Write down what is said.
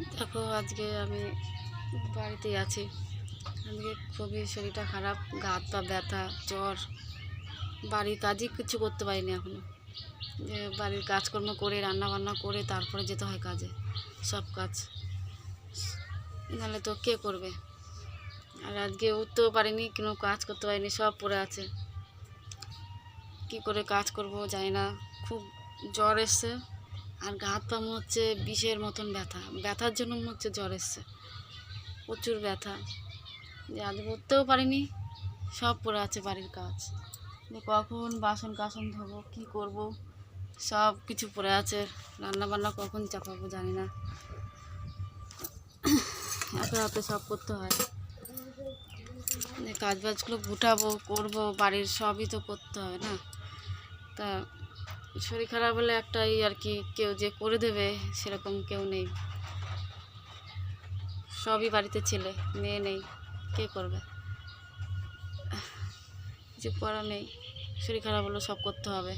দেখো, আজকে আমি বাড়িতেই আছি। আজকে খুবই শরীরটা খারাপ, গা হাত পা ব্যথা, জ্বর, বাড়ির কাজই কিছু করতে পারিনি এখনও। যে বাড়ির কাজকর্ম করে রান্না বান্না করে, তারপরে যেতে হয় কাজে, সব কাজ। নাহলে তো কে করবে? আর আজকে উঠতেও পারিনি, কোনো কাজ করতে পারিনি, সব পড়ে আছে। কি করে কাজ করব জানি না। খুব জ্বর এসছে। আর গা হাত পা মনে হচ্ছে বিষের মতন ব্যথা। ব্যথার জন্য মনে হচ্ছে জ্বর এসছে। প্রচুর ব্যথা। যে আজ করতেও পারিনি, সব পড়ে আছে বাড়ির কাজ। যে কখন বাসন কাসন ধোবো, কী করব, সব কিছু পড়ে আছে। রান্না বান্না কখন চাপাবো জানি না। এত হাতে সব করতে হয়। যে কাজ বাজগুলো গুটাবো, করব, বাড়ির সবই তো করতে হবে না। তা শরীর খারাপ হলে একটাই আর কি, কেউ যে করে দেবে সেরকম কেউ নেই। সবই বাড়িতে ছেলে, মেয়ে নেই, কে করবে? যে করা নেই। শরীর খারাপ হলে সব করতে হবে।